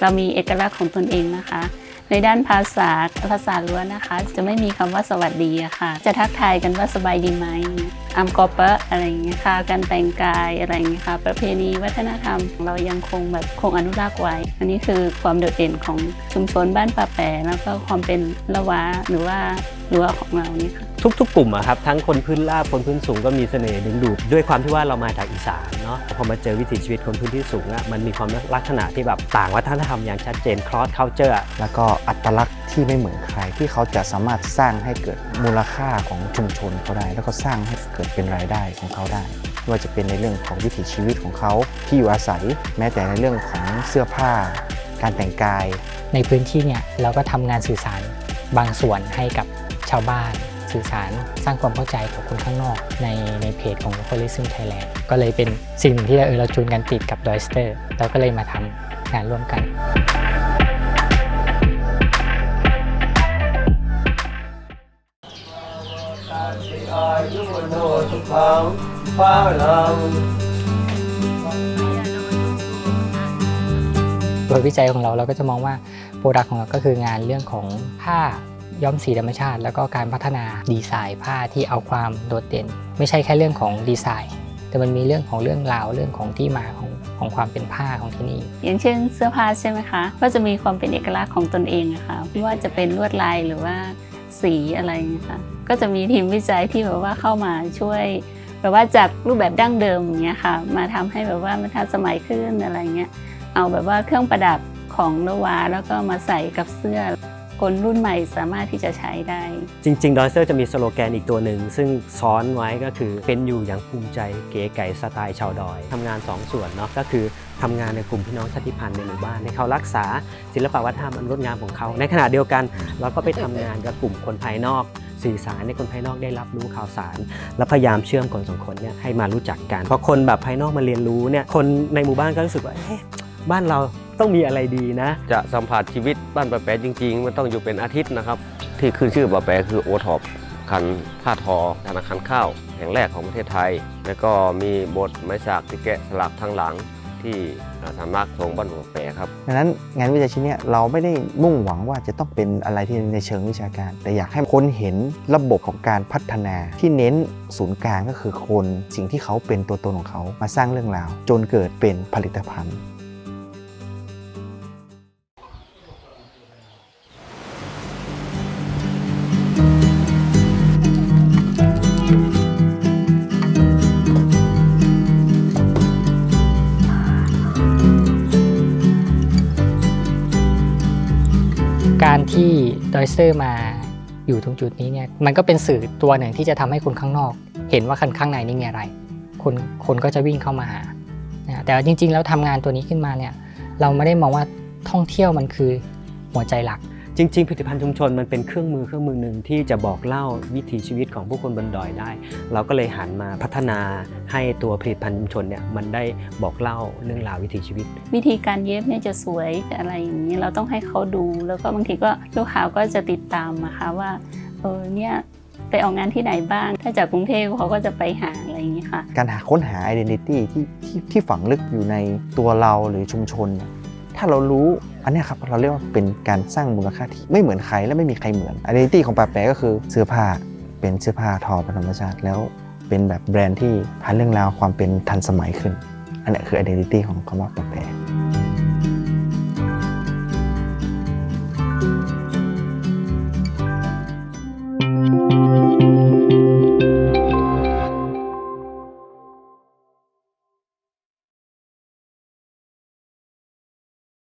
เรามีเอกลักษณ์ของตนเองนะคะ ในด้านภาษาภาษาล้วนนะคะ จะไม่มีคำว่าสวัสดีอะค่ะ จะทักทายกันว่าสบายดีไหมอัมกอเปะอะไรอย่างเงี้ยค่ะ การแต่งกายอะไรอย่างเงี้ยค่ะ ประเพณีวัฒนธรรมเรายังคงแบบคงอนุรักษ์ไว้ อันนี้คือความโดดเด่นของชุมชนบ้านป่าแปรแล้วก็ความเป็นละวะหรือว่า รั้วของเรานี่ค่ะ ทุกๆ กลุ่มอะครับทั้งคนพื้นราบคนพื้นสูงก็มีเสน่ห์ดึงดูดด้วยความที่ว่าเรามาจากอีสานเนาะพอมาเจอวิถีชีวิตคนพื้นที่สูงอะมันมีความลักษณะที่แบบต่างวัฒนธรรมอย่างชัดเจน cross culture อะแล้วก็อัตลักษณ์ที่ไม่เหมือนใครที่เขาจะสามารถสร้างให้เกิดมูลค่าของชุมชนเขาได้ แล้วก็สร้างให้เกิดเป็นรายได้ของเขาได้ไม่ว่าจะเป็นในเรื่องของวิถีชีวิตของเขาที่อยู่อาศัย แม้แต่ในเรื่องของเสื้อผ้า การแต่งกาย ในพื้นที่เนี่ยเราก็ทำงานสื่อสารบางส่วนให้กับ ชาวบ้านสื่อสารสร้างความเข้าใจกับคนข้างนอกในในเพจของ Localism Thailand ก็เลยเป็นสิ่งหนึ่งที่เออเราจูนกันติดกับ d o y s t e r เราก็เลยมาทำงานร่วมกันโดยวิจัยของเราเราก็จะมองว่าโปรดักต์ของเราก็คืองานเรื่องของผ้า ย้อมสีธรรมชาติ แล้วก็การพัฒนาดีไซน์ผ้าที่เอาความโดดเด่น ไม่ใช่แค่เรื่องของดีไซน์ แต่มันมีเรื่องของเรื่องราวเรื่องของที่มาของของความเป็นผ้าของที่นี่ อย่างเช่นเสื้อผ้าใช่ไหมคะ ก็จะมีความเป็นเอกลักษณ์ของตนเองอะค่ะไม่ว่าจะเป็นลวดลายหรือว่าสีอะไรอย่างเงี้ยค่ะก็จะมีทีมวิจัยที่แบบว่าเข้ามาช่วยแบบว่าจากรูปแบบดั้งเดิมอย่างเงี้ยค่ะ มาทำให้แบบว่ามันทันสมัยขึ้นอะไรเงี้ย เอาแบบว่าเครื่องประดับของละวาแล้วก็มาใส่กับเสื้อ คนรุ่นใหม่สามารถที่จะใช้ได้ จริงๆดอยเซอร์จะมีสโลแกนอีกตัวหนึ่ง ซึ่งซ้อนไว้ก็คือเป็นอยู่อย่างภูมิใจเก๋ไก่สไตล์ชาวดอยทำงาน 2 ส่วนเนาะก็คือทำงานในกลุ่มพี่น้องชาติพันธุ์ในหมู่บ้านให้เขารักษาศิลปวัฒนธรรมอันงดงามของเขา ในขณะเดียวกันเราก็ไปทำงานกับกลุ่มคนภายนอก สื่อสารให้คนภายนอกได้รับรู้ข่าวสาร และพยายามเชื่อมคนสองคนเนี่ยให้มารู้จักกันพอคนแบบภายนอกมาเรียนรู้เนี่ยคนในหมู่บ้านก็รู้สึกว่าเอ๊ะ บ้านเราต้องมีอะไรดีนะ จะสัมผัสชีวิตบ้านปะแปะจริง ๆ มันต้องอยู่เป็นอาทิตย์นะครับ ที่ขึ้นชื่อปะแปะคือโอท็อปคันผ้าทอธนาคารข้าว แห่งแรกของประเทศไทย แล้วก็มีบทไม้สักที่แกะสลักทางหลังที่สำนักสงฆ์บ้านปะแปะครับดังนั้นงานวิจัยชิ้นเนี้ยเราไม่ได้มุ่งหวังว่าจะต้องเป็นอะไรที่ในเชิงวิชาการ แต่อยากให้คนเห็นระบบของการพัฒนาที่เน้นศูนย์กลางก็คือคนสิ่งที่เขาเป็นตัวตนของเขามาสร้างเรื่องราว จนเกิดเป็นผลิตภัณฑ์ การที่ดอยเซอร์มาอยู่ตรงจุดนี้เนี่ยมันก็เป็นสื่อตัวหนึ่งที่จะทำให้คนข้างนอก เห็นว่าคันข้างในนี่มีอะไร คนคนก็จะวิ่งเข้ามาหานะแต่จริง ๆ แล้วทำงานตัวนี้ขึ้นมาเนี่ยเราไม่ได้มองว่าท่องเที่ยวมันคือหัวใจหลัก จริง ๆ ผลิตภัณฑ์ชุมชนมันเป็นเครื่องมือเครื่องมือหนึ่งที่จะบอกเล่าวิถีชีวิตของผู้คนบนดอยได้ เราก็เลยหันมาพัฒนาให้ตัวผลิตภัณฑ์ชุมชนเนี่ยมันได้บอกเล่าเรื่องราววิถีชีวิต วิธีการเย็บเนี่ยจะสวยจะอะไรอย่างนี้เราต้องให้เขาดู แล้วก็บางทีก็ลูกค้าก็จะติดตามนะคะว่าเออเนี่ยไปออกงานที่ไหนบ้าง ถ้าจากกรุงเทพเขาก็จะไปหาอะไรอย่างนี้ค่ะ การหาค้นหา identity ที่ที่ที่ฝังลึกอยู่ในตัวเราหรือชุมชนเนี่ย ถ้าเรารู้อันนี้ครับเราเรียกว่าเป็นการสร้างมูลค่าที่ไม่เหมือนใครและไม่มีใครเหมือน identity ของปาแปะก็คือเสื้อผ้าเป็นเสื้อผ้าทอเป็นธรรมชาติแล้วเป็นแบบแบรนด์ที่พันเรื่องราวความเป็นทันสมัยขึ้น อันนี้คือ identity ของคำว่าปาแปะ